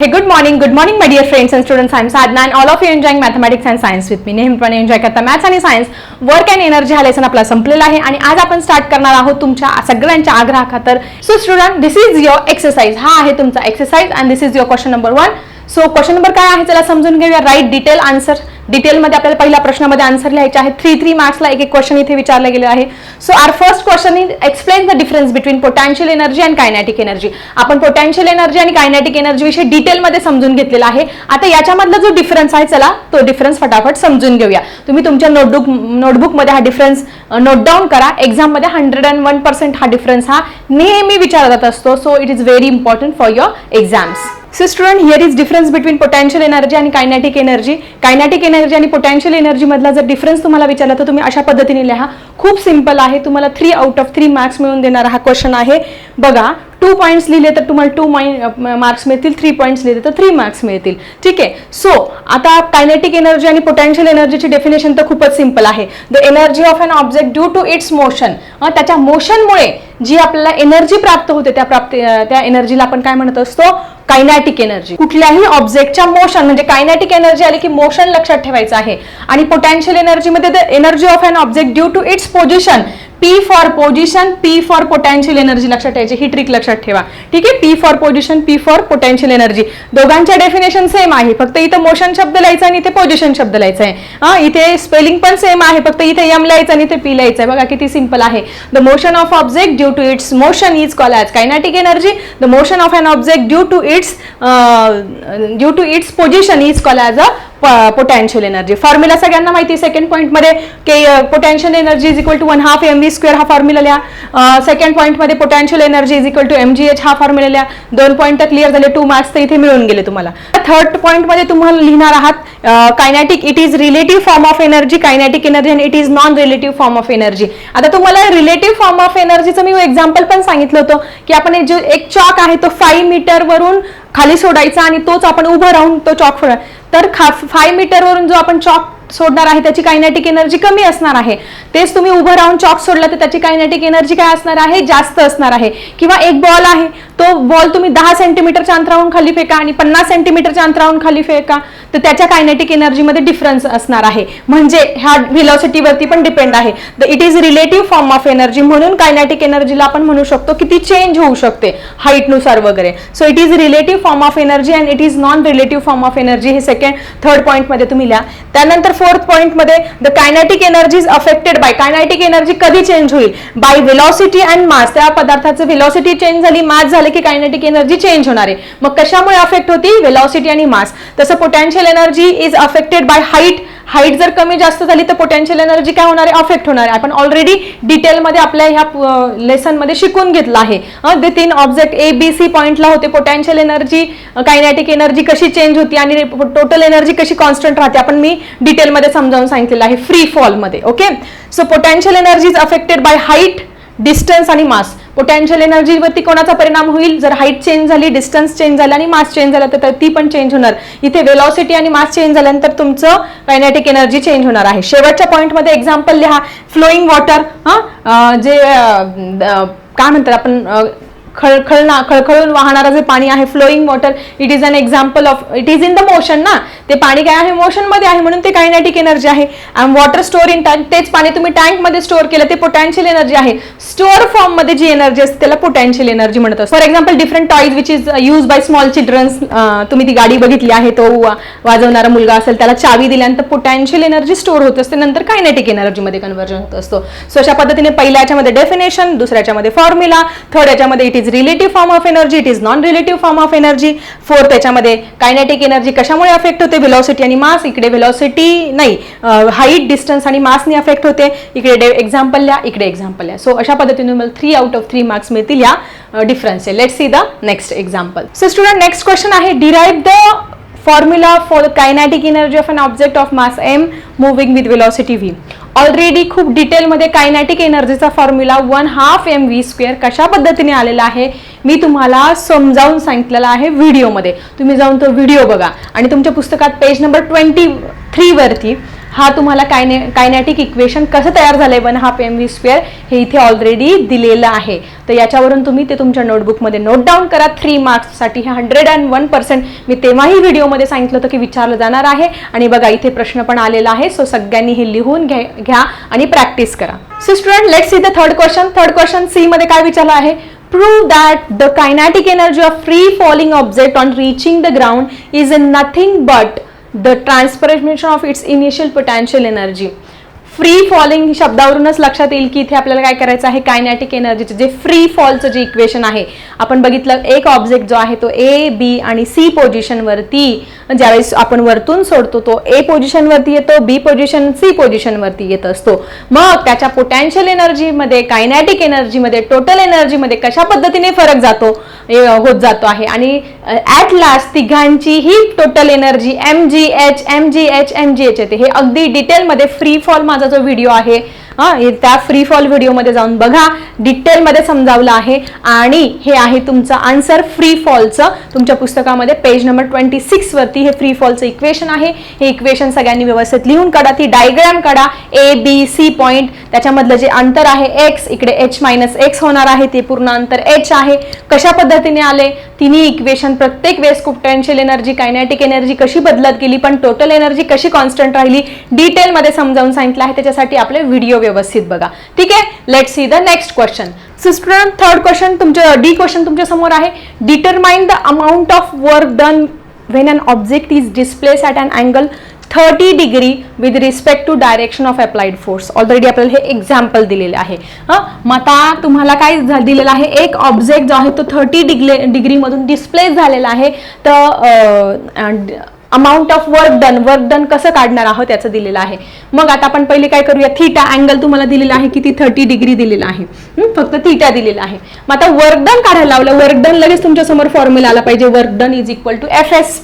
Hey, good morning, good morning, my dear friends and students. I'm Sadna and all of you enjoying mathematics and science with me. नेहमीपणे enjoy करता maths आणि science work and energy हा lesson आपला संपलेला आहे आणि आज आपण स्टार्ट करणार आहोत तुमच्या सगळ्यांच्या आग्रहाखातर. So student this is your exercise हा आहे तुमचा exercise and this is your question number one so question number काय आहे? त्याला समजून घेऊया. राईट डिटेल आन्सर डिटेलमध्ये आपल्याला पहिल्या प्रश्नामध्ये आन्सर लिहायचे आहे. थ्री थ्री मार्क्सला एक एक क्वेश्चन इथे विचारलं गेलं आहे. So our first question is explain the difference between potential energy and kinetic energy आपण पोटॅन्शियल एनर्जी आणि कायनॅटिक एनर्जीविषयी डिटेलमध्ये समजून घेतलेला आहे. आता याच्यामधला जो डिफरन्स आहे चला तो डिफरन्स फटाफट समजून घेऊया. तुम्ही तुमच्या नोटबुक नोटबुकमध्ये हा डिफरन्स नोट डाऊन करा. एक्झाममध्ये हंड्रेड अँड वन पर्सेंट हा डिफरन्स हा नेहमी विचारला जात असतो. So it is very important for your exams so student here is difference between potential energy आणि कायनॅटिक एनर्जी कायनॅटिक एनर्जी आणि पोटॅन्शियल एनर्जी मधला जर डिफरन्स तुम्हाला विचारला तर तुम्ही अशा पद्धतीने लिहा. खूप सिंपल आहे. तुम्हाला three out of three marks मिळून देणारा हा क्वेश्चन आहे. बघा टू पॉईंट्स लिहिले तर तुम्हाला टू मार्क्स मिळतील थ्री पॉईंट्स लिहिले तर थ्री मार्क्स मिळतील. ठीक आहे? सो आता कायनेटिक एनर्जी आणि पोटॅन्शियल एनर्जीची डेफिनेशन तर खूपच सिंपल आहे. The energy of an object due to its motion त्याच्या मोशनमुळे जी आपल्याला एनर्जी प्राप्त होते त्या प्राप्त त्या एनर्जीला आपण काय म्हणत असतो? कायनॅटिक एनर्जी कुठल्याही ऑब्जेक्टच्या मोशन म्हणजे कायनॅटिक एनर्जी आली की मोशन लक्षात ठेवायचं आहे. आणि potential एनर्जीमध्ये the energy of an object due to its position P for position P for potential energy लक्षात ठेवायची. ही ट्रिक लक्षात ठेवा. ठीक आहे? P for position P for potential energy दोघांच्या डेफिनेशन सेम आहे. फक्त इथं मोशन शब्द लिहायचा आणि इथे पोझिशन शब्द लिहायचा आहे. हा इथे स्पेलिंग पण सेम आहे. फक्त इथे एम लिहायचं आणि इथे पी लिहायचं आहे. बघा किती सिंपल आहे. The motion of object due to its motion is call as kinetic energy the motion of an object due to its due to its position is call as a potential energy formula सगळ्यांना माहिती second पॉईंटमध्ये की potential energy is equal to one half M V square हा formula लिहा. Second पॉईंटमध्ये potential energy is equal to M G H हा formula लिहा. दोन पॉईंट तर क्लिअर झाले टू मार्क्स तर इथे मिळून गेले तुम्हाला. थर्ड पॉईंटमध्ये तुम्हाला लिहिणार आहात kinetic it is relative form of energy kinetic energy आणि it is non relative form of energy आता तुम्हाला रिलेटिव्ह फॉर्म ऑफ एनर्जीचं मी एक्झाम्पल पण सांगितलं होतं की आपण एक जो एक चॉक आहे तो फाईव्ह मीटरवरून खाली सोडायचा आणि तोच आपण उभं राहून तो चॉक फोडा तर खा फाय मीटरवरून जो आपण चॉक सोडणार आहे त्याची कायनेटिक एनर्जी कमी असणार आहे. तेच तुम्ही उभं राहून चॉक सोडला तर त्याची कायनेटिक एनर्जी काय असणार आहे? जास्त असणार आहे. किंवा एक बॉल आहे तो बॉल तुम्ही दहा सेंटीमीटरच्या अंतरावरून खाली फेका आणि पन्नास सेंटीमीटरच्या अंतरावरून खाली फेका तर त्याच्या कायनेटिक एनर्जीमध्ये डिफरन्स असणार आहे. म्हणजे ह्या व्हिलॉसिटीवरती पण डिपेंड आहे. The it is relative form of energy म्हणून कायनॅटिक एनर्जीला आपण म्हणू शकतो की ती चेंज होऊ शकते हाईटनुसार वगैरे. So it is relative form of energy and it is non relative form of energy हे सेकंड थर्ड पॉईंटमध्ये तुम्ही लिहा. त्यानंतर फोर्थ पॉईंटमध्ये the kinetic energy is affected by kinetic energy कधी चेंज होईल? बाय व्हिलॉसिटी अँड मास त्या पदार्थाचं व्हिलॉसिटी चेंज झाली मास झाले की कायनेटिक एनर्जी चेंज होणार आहे. मग कशामुळे अफेक्ट होती? व्हिलॉसिटी आणि मास तसं potential energy is affected by height height जर कमी जास्त झाली तर पोटेन्शियल एनर्जी काय होणार आहे? अफेक्ट होणार आहे. आपण ऑलरेडी डिटेलमध्ये आपल्या ह्या लेसनमध्ये शिकून घेतलं आहे. ते तीन ऑब्जेक्ट ए बी सी पॉईंटला होते. पोटॅन्शियल एनर्जी कायनॅटिक एनर्जी कशी चेंज होती आणि टोटल एनर्जी कशी कॉन्स्टंट राहते? आपण मी डिटेलमध्ये समजावून सांगितलेलं आहे. Free फॉलमध्ये okay so potential energy is affected by height distance आणि मास पोटॅन्शियल एनर्जीवरती कोणाचा परिणाम होईल? जर हाईट चेंज झाली डिस्टन्स चेंज झाला आणि मास चेंज झाला तर ती पण चेंज होणार. इथे वेलॉसिटी आणि मास चेंज झाल्यानंतर तुमचं कायनेटिक एनर्जी चेंज होणार आहे. शेवटच्या पॉईंटमध्ये एक्झाम्पल लिहा. फ्लोईंग वॉटर हा? जे काय म्हणतात आपण खळखळ खळखळून वाहणारं जे पाणी आहे flowing water it is an example of it is in the motion ना? ते पाणी काय आहे? मोशनमध्ये आहे म्हणून ते कायनेटिक एनर्जी आहे. आणि वॉटर स्टोअर इन टँक तेच पाणी तुम्ही टँकमध्ये स्टोअर केलं ते पोटॅन्शियल एनर्जी आहे. स्टोअर फॉर्ममध्ये जी एनर्जी असते त्याला पोटॅन्शियल एनर्जी म्हणत for example different toys which is use by small childrens तुम्ही ती गाडी बघितली आहे तो वा- वाजवणारा मुलगा असेल त्याला चावी दिल्यानंतर पोटॅन्शियल एनर्जी स्टोअर होत असते. नंतर कायनेटिक एनर्जी मध्ये कन्व्हर्जन होत असतो. सो अशा पद्धतीने पहिल्या याच्यामध्ये डेफिनेशन दुसऱ्या याच्यामध्ये फॉर्म्युला थर्ड याच्यामध्ये it is relative form of energy it is non relative form of energy fourth याच्यामध्ये कायनेटिक एनर्जी कशामुळे अफेक्ट होते? व्हेलॉसिटी आणि मास इकडे व्हेलॉसिटी नाही. हाईट डिस्टन्स आणि मासनी अफेक्ट होते. इकडे एक्झाम्पल लिहा इकडे एक्झाम्पल लिहा. सो अशा पद्धतीने तुम्हाला three out of three marks मिळतील या difference let see the next example so student next question आहे. Derive the formula for kinetic energy of an object of mass M moving with velocity V already खूप डिटेलमध्ये kinetic एनर्जीचा formula one half M V square कशा पद्धतीने आलेला आहे? मी तुम्हाला समजावून सांगितलेला आहे व्हिडिओमध्ये. तुम्ही जाऊन तो व्हिडिओ बघा. आणि तुमच्या पुस्तकात पेज नंबर ट्वेंटी थ्रीवरती हा तुम्हाला कायने कायनॅटिक इक्वेशन कसं तयार झालं आहे one half M V square हे इथे ऑलरेडी दिलेलं आहे. तर याच्यावरून तुम्ही ते तुमच्या नोटबुकमध्ये नोट डाऊन करा. थ्री मार्क्ससाठी हे हंड्रेड अँड वन पर्सेंट मी तेव्हाही व्हिडिओमध्ये सांगितलं होतं की विचारलं जाणार आहे. आणि बघा इथे प्रश्न पण आलेला आहे. सो सगळ्यांनी हे लिहून घ्या घ्या आणि प्रॅक्टिस करा. So student let see the third question third question C मध्ये काय विचारलं आहे? Prove that the kinetic energy of free falling object on reaching the ground is nothing but the transformation of its initial potential energy free falling शब्दावरूनच लक्षात येईल की इथे आपल्याला काय करायचं आहे? कायनॅटिक एनर्जीचं जे फ्री फॉलचं जे इक्वेशन आहे आपण बघितलं एक ऑब्जेक्ट जो आहे तो ए बी आणि सी पोझिशनवरती ज्यावेळेस आपण वरतून सोडतो तो ए पोझिशनवरती येतो बी पोझिशन सी पोझिशनवरती येत असतो. मग त्याच्या पोटॅन्शियल एनर्जीमध्ये कायनॅटिक एनर्जीमध्ये टोटल एनर्जीमध्ये कशा पद्धतीने फरक जातो होत जातो आहे? आणि ॲट लास्ट तिघांची ही total energy M G H M G H M G H येते. हे अगदी डिटेलमध्ये फ्री फॉल माझा जो व्हिडिओ आहे त्या फ्री फॉल व्हिडिओमध्ये जाऊन बघा. डिटेलमध्ये समजावलं आहे. आणि हे आहे तुमचं आन्सर फ्री फॉलचं तुमच्या पुस्तकामध्ये पेज नंबर ट्वेंटी सिक्स वरती हे फ्री फॉलचं इक्वेशन आहे. हे इक्वेशन सगळ्यांनी व्यवस्थित लिहून काढा. ती डायग्राम काढा. ए बी सी पॉईंट त्याच्यामधलं जे अंतर आहे एक्स इकडे एच मायनस एक्स होणार आहे. ते पूर्ण अंतर एच आहे. कशा पद्धतीने आले? तिन्ही इक्वेशन प्रत्येक वेळेस पोटेन्शियल एनर्जी कायनॅटिक एनर्जी कशी बदलत गेली? पण टोटल एनर्जी कशी कॉन्स्टंट राहिली? डिटेलमध्ये समजावून सांगितलं आहे. त्याच्यासाठी आपले व्हिडिओ व्यवस्थित बघा. ठीक आहे? Let see the next question sister third question तुमचं डी क्वेश्चन तुमच्यासमोर आहे. Determine the amount of work done when an object is displace at an angle thirty degree with respect to direction of applied force already आपल्याला हे example दिलेले आहे. हां? मग आता तुम्हाला काय दिलेलं आहे? एक ऑब्जेक्ट जो आहे तो थर्टी डिग्री डिग्रीमधून डिस्प्लेस झालेला आहे. तर amount of work done work done कसं काढणार आहोत त्याचं दिलेलं आहे. मग आता आपण पहिले काय करूया? थीटा अँगल तुम्हाला दिलेला आहे किती? थर्टी डिग्री दिलेला आहे. फक्त थीटा दिलेला आहे. मग आता वर्क डन काढायला लावलं. वर्क डन लगेच तुमच्यासमोर फॉर्म्युला आला पाहिजे. Work done is equal to F S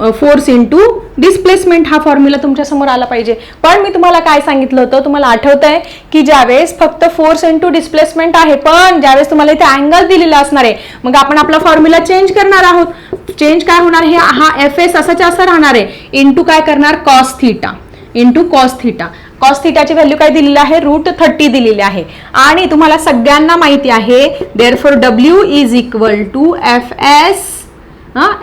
force into displacement हा फॉर्म्युला तुमच्यासमोर आला पाहिजे. पण मी तुम्हाला काय सांगितलं होतं तुम्हाला आठवत आहे की ज्यावेळेस फक्त फोर्स इंटू डिस्प्लेसमेंट आहे पण ज्यावेळेस तुम्हाला इथे अँगल दिलेला असणार आहे मग आपण आपला फॉर्म्युला चेंज करणार आहोत. चेंज काय होणार? हे हा एफ एस असाच्या असं राहणार आहे. इंटू काय करणार? Cos theta into cos theta cos थिटाची value काय दिलेली आहे? रूट थर्टी दिलेली आहे. आणि तुम्हाला सगळ्यांना माहिती आहे therefore W is equal to F S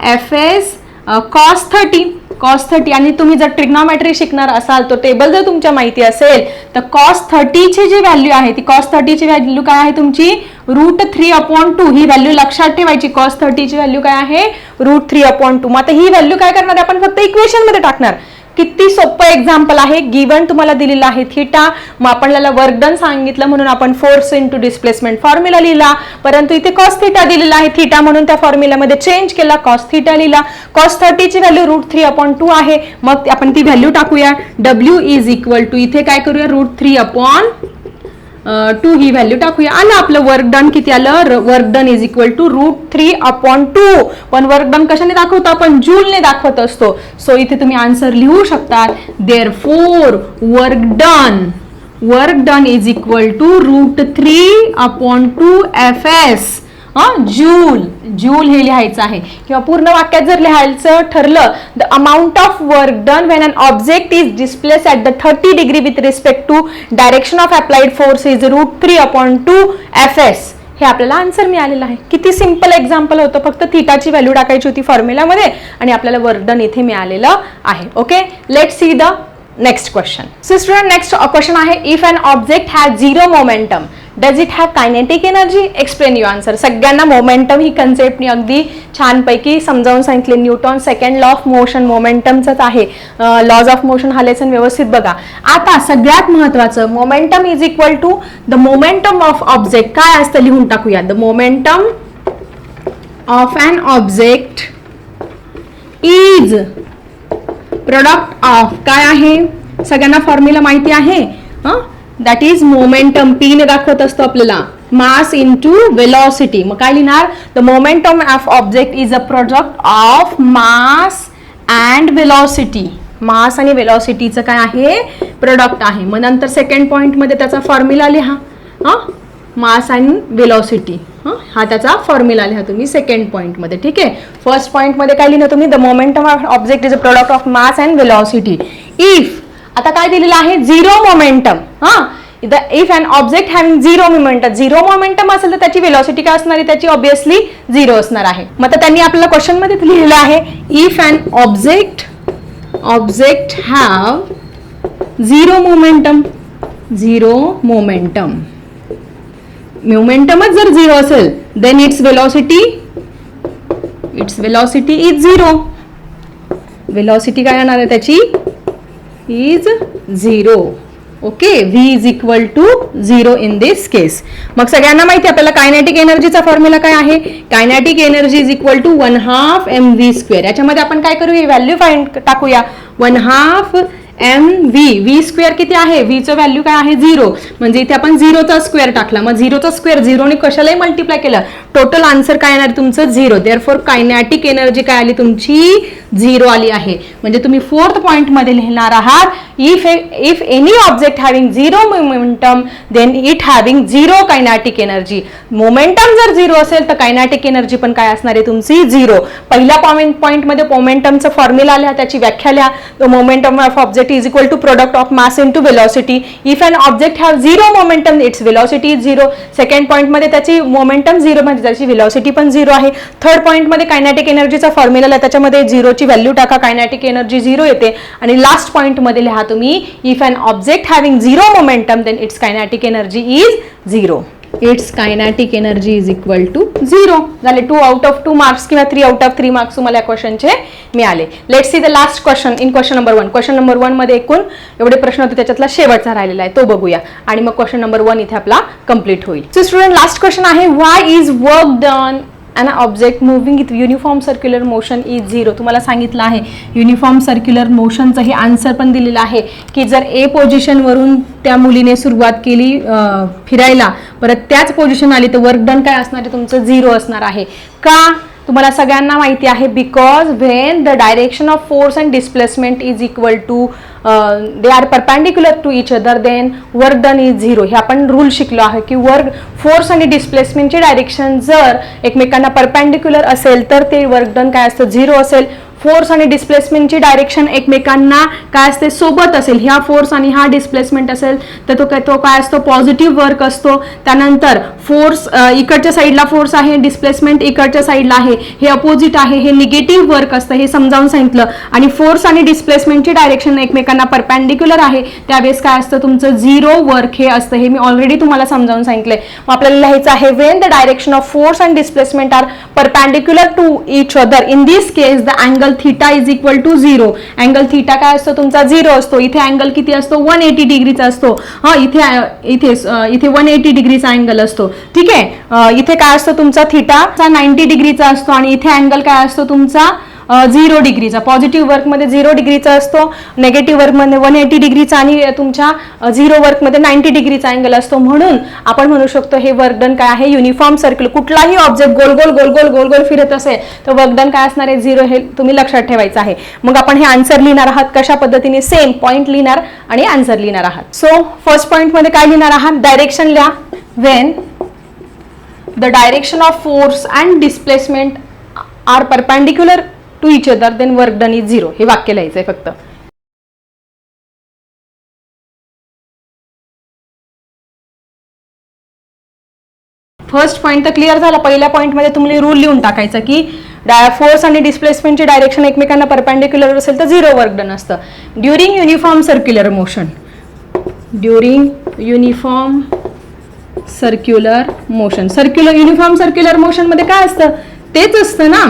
F S cos thirty cos thirty आणि तुम्ही जर ट्रिग्नॉमॅट्री शिकणार असाल तो टेबल जर तुमच्या माहिती असेल तर कॉस थर्टीची जी व्हॅल्यू आहे ती कॉस थर्टीची व्हॅल्यू काय आहे तुमची? रूट थ्री अपॉन टू ही व्हॅल्यू लक्षात ठेवायची. कॉस थर्टीची व्हॅल्यू काय आहे? रूट थ्री अपॉन टू मग आता ही व्हॅल्यू काय करणार आहे? आपण फक्त इक्वेशनमध्ये टाकणार. किती सोपं एक्झाम्पल आहे? गिवन तुम्हाला दिलेलं आहे थिटा मग आपल्याला वर्क डन सांगितलं म्हणून आपण फोर्स इंटू डिस्प्लेसमेंट फॉर्म्युला लिहिला. परंतु इथे कॉस थिटा दिलेला आहे थिटा म्हणून त्या फॉर्म्युलामध्ये चेंज केला कॉस थिटा लिहिला. Cos थर्टीची value root three upon two आहे. मग आपण ती व्हॅल्यू टाकूया. डब्ल्यू इज इक्वल टू इथे काय करूया? रूट थ्री अपॉन टू ही व्हॅल्यू टाकूया. आलं आपलं वर्क डन किती आलं? Work done is equal to root three upon two पण वर्क डन कशाने दाखवतो आपण? जूलने दाखवत असतो. सो इथे तुम्ही आन्सर लिहू शकता therefore work done work done is equal to root three upon two F S joule joule हे लिहायचं आहे. किंवा पूर्ण वाक्यात जर लिहायचं ठरलं the amount of work done when an object is displace at the thirty degree with respect to direction of applied force is root three upon two F S हे आपल्याला आन्सर मिळालेलं आहे. किती सिंपल एक्झाम्पल होतं. फक्त थिटाची value टाकायची होती फॉर्म्युलामध्ये आणि आपल्याला वर्क डन इथे मिळालेलं आहे. Okay let see the next question so student next question आहे if an object has zero momentum does it have kinetic energy explain you answer सगळ्यांना मोमेंटम ही कन्सेप्टनी अगदी छानपैकी समजावून सांगितले. Newton second law of motion मोमेंटमचंच आहे. लॉज ऑफ मोशन हा लेसन व्यवस्थित बघा. आता सगळ्यात महत्वाचं momentum is equal to the momentum of object काय असतं लिहून टाकूया. The momentum of an object is product of काय आहे? सगळ्यांना फॉर्म्युला माहिती आहे? दॅट इज मोमेंटम पीने दाखवत असतो आपल्याला. मास इन टू वेलॉसिटी मग काय लिहिणार? The momentum of object is a product of mass and velocity mass आणि वेलॉसिटीचं काय आहे? प्रोडक्ट आहे. मग नंतर सेकंड पॉइंटमध्ये त्याचा फॉर्म्युला लिहा. हां? मास अँड वेलॉसिटी हा? त्याचा फॉर्म्युला लिहा तुम्ही सेकंड पॉईंटमध्ये ठीक आहे? फर्स्ट पॉईंटमध्ये काय लिहिलं तुम्ही? The momentum of object is a product of mass and velocity if आता काय दिलेलं आहे? झिरो मोमेंटम हा? If and object having zero momentum zero momentum असेल तर त्याची वेलॉसिटी काय असणार आहे? त्याची ऑब्विसली झिरो असणार आहे. मग तर त्यांनी आपल्याला क्वेश्चनमध्ये लिहिलेलं आहे. If and object object have zero momentum zero momentum मोमेंटमच जर झिरो असेल then its velocity its velocity is zero velocity काय येणार आहे त्याची? Is zero okay V is equal to zero in this case मग सगळ्यांना माहिती आहे आपल्याला कायनॅटिक एनर्जीचा फॉर्म्युला काय आहे? Kinetic energy is equal to one half M V square याच्यामध्ये आपण काय करूया? व्हॅल्यू फाईंड टाकूया. One half M V V square किती आहे? व्हीचं व्हॅल्यू काय आहे? झिरो म्हणजे इथे आपण झिरोचा स्क्वेअर टाकला. मग झिरोचा स्क्वेअर झिरोने कशालाही मल्टिप्लाय केलं टोटल आन्सर काय येणार तुमचं? Zero therefore kinetic energy काय आली तुमची? झिरो आली आहे. म्हणजे तुम्ही फोर्थ पॉईंटमध्ये लिहिणार आहात. If if any object having zero momentum then it having zero kinetic energy momentum जर झिरो असेल तर कायनॅटिक एनर्जी पण काय असणार आहे तुमची? झिरो पहिल्या पॉईंट पॉईंटमध्ये मोमेंटमचं फॉर्म्युला लिहा त्याची व्याख्या लिहा. Momentum of object is equal to product of mass into velocity if an object have zero momentum its velocity is zero second पॉईंटमध्ये त्याची मोमेंटम झिरो म्हणजे त्याची वेलॉसिटी पण झिरो आहे. थर्ड पॉईंटमध्ये कायनॅटिक एनर्जीचा फॉर्म्युला त्याच्यामध्ये झिरोची व्हॅल्यू टाका कायनॅटिक एनर्जी झिरो येते. आणि लास्ट पॉईंटमध्ये लिहा तुम्ही if an object having zero momentum then its kinetic energy is zero its kinetic energy is equal to zero झाले two out of two marks किंवा three out of three marks तुम्हाला या क्वेश्चनचे मिळाले. Let see the last question in question number one question number वनमध्ये एकूण एवढे प्रश्न होते त्याच्यातला शेवटचा राहिलेला आहे. तो बघूया. आणि मग क्वेश्चन नंबर वन इथे आपला कंप्लीट होईल. सो स्टुडंट लास्ट क्वेश्चन आहे. Why is work done an object moving with uniform circular motion is zero तुम्हाला सांगितलं आहे युनिफॉर्म सर्क्युलर मोशनचं हे आन्सर पण दिलेलं आहे की जर ए पोझिशनवरून त्या मुलीने सुरुवात केली फिरायला परत त्याच पोझिशन आली तर वर्क डन काय असणार आहे? तुमचं झिरो असणार आहे. का तुम्हाला सगळ्यांना माहिती आहे because when the direction of force and displacement is equal to they are perpendicular to each other then work done is zero हे आपण रूल शिकलो आहे की वर्क फोर्स आणि डिस्प्लेसमेंटचे डायरेक्शन जर एकमेकांना परपॅन्डिक्युलर असेल तर ते वर्क डन काय असतं? झिरो असेल. फोर्स आणि डिस्प्लेसमेंटची डायरेक्शन एकमेकांना काय असते सोबत असेल. ह्या फोर्स आणि हा डिस्प्लेसमेंट असेल तर तो काय तो काय असतो पॉझिटिव्ह वर्क असतो. त्यानंतर फोर्स इकडच्या साईडला फोर्स आहे डिस्प्लेसमेंट इकडच्या साईडला आहे हे अपोजिट आहे हे निगेटिव्ह वर्क असतं हे समजावून सांगितलं. आणि फोर्स आणि डिस्प्लेसमेंटची डायरेक्शन एकमेकांना परपॅन्डिक्युलर आहे त्यावेळेस काय असतं तुमचं झिरो वर्क हे असतं हे मी ऑलरेडी तुम्हाला समजावून सांगितलंय. मग आपल्याला लिहायचं आहे when the direction of force and displacement are perpendicular to each other in this case the angle theta is equal to zero angle theta काय असतो तुमचा? झिरो असतो. इथे अँगल किती असतो? वन एटी डिग्रीचा असतो. हा इथे इथे इथे वन एटी डिग्रीचा अँगल असतो. ठीक आहे? इथे काय असतो तुमचा? थिटा नाईन्टी डिग्रीचा असतो आणि इथे अँगल काय असतो तुमचा? झिरो डिग्रीचा पॉझिटिव्ह वर्कमध्ये झिरो डिग्रीचा असतो नेगेटिव्ह वर्कमध्ये वन एटी डिग्रीचा आणि तुमच्या झिरो वर्कमध्ये नाईन्टी डिग्रीचा अँगल असतो. म्हणून आपण म्हणू शकतो हे वर्कडन काय आहे? युनिफॉर्म सर्कल कुठलाही ऑब्जेक्ट गोल गोल गोल गोल गोल गोल फिरत असेल तर वर्कडन काय असणार आहे? झिरो हे तुम्ही लक्षात ठेवायचं आहे. मग आपण हे आन्सर लिहिणार आहात. कशा पद्धतीने? सेम पॉईंट लिहिणार आणि आन्सर लिहिणार आहात. सो फर्स्ट पॉईंटमध्ये काय लिहिणार आहात? डायरेक्शन लिहा. When the direction of force and displacement are perpendicular to each other then work done is zero हे वाक्य लिहायचं आहे फक्त. फर्स्ट पॉईंट तर क्लिअर झाला. पहिल्या पॉईंटमध्ये तुम्ही रूल लिहून टाकायचा की फोर्स आणि डिस्प्लेसमेंटचे डायरेक्शन एकमेकांना परपॅन्डिक्युलर असेल तर झिरो वर्क डन असतं. During uniform circular motion during uniform circular motion circular uniform circular मोशनमध्ये काय असतं? तेच असतं ना.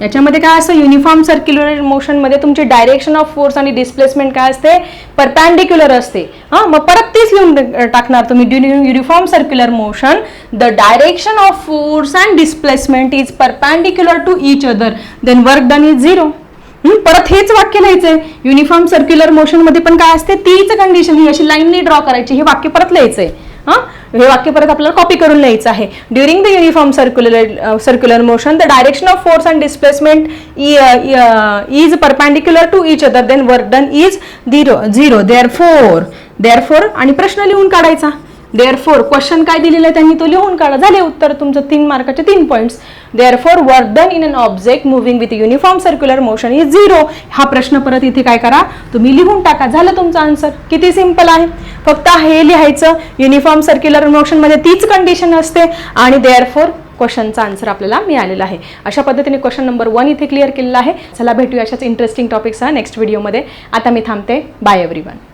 याच्यामध्ये काय असतं युनिफॉर्म सर्क्युलर मोशनमध्ये तुमची डायरेक्शन ऑफ फोर्स आणि डिस्प्लेसमेंट काय असते? परपॅन्डिक्युलर असते. हां मग परत तेच लिहून टाकणार तुम्ही. Uniform circular motion the direction of force and displacement is perpendicular to each other then work done is zero परत हेच वाक्य लिहायचंय. युनिफॉर्म सर्क्युलर मोशनमध्ये पण काय असते? तीच कंडिशन ही अशी लाईनने ड्रॉ करायची हे वाक्य परत लिहायचंय. हा? हे वाक्य परत आपल्याला कॉपी करून लिहायचं आहे. During the uniform circular circular motion the direction of force and displacement is perpendicular to each other then work done is zero zero therefore therefore आणि प्रश्न लिहून काढायचा. देअर फोर क्वेश्चन काय दिलेलं आहे त्यांनी? तो लिहून काढा. झाले उत्तर तुमचं तीन मार्काचे तीन points therefore work done in an object moving with uniform circular motion is zero हा प्रश्न परत इथे काय करा? तुम्ही लिहून टाका. झालं तुमचं आन्सर किती सिंपल आहे? फक्त हे लिहायचं. युनिफॉर्म सर्क्युलर मोशनमध्ये तीच कंडिशन असते आणि देअर फोर क्वेश्चनचा आन्सर आपल्याला मिळालेला आहे. अशा पद्धतीने क्वेश्चन नंबर वन इथे क्लिअर केलेला आहे. चला भेटूया अशाच इंटरेस्टिंग टॉपिकसह नेक्स्ट व्हिडिओमध्ये आता मी थांबते. Bye every one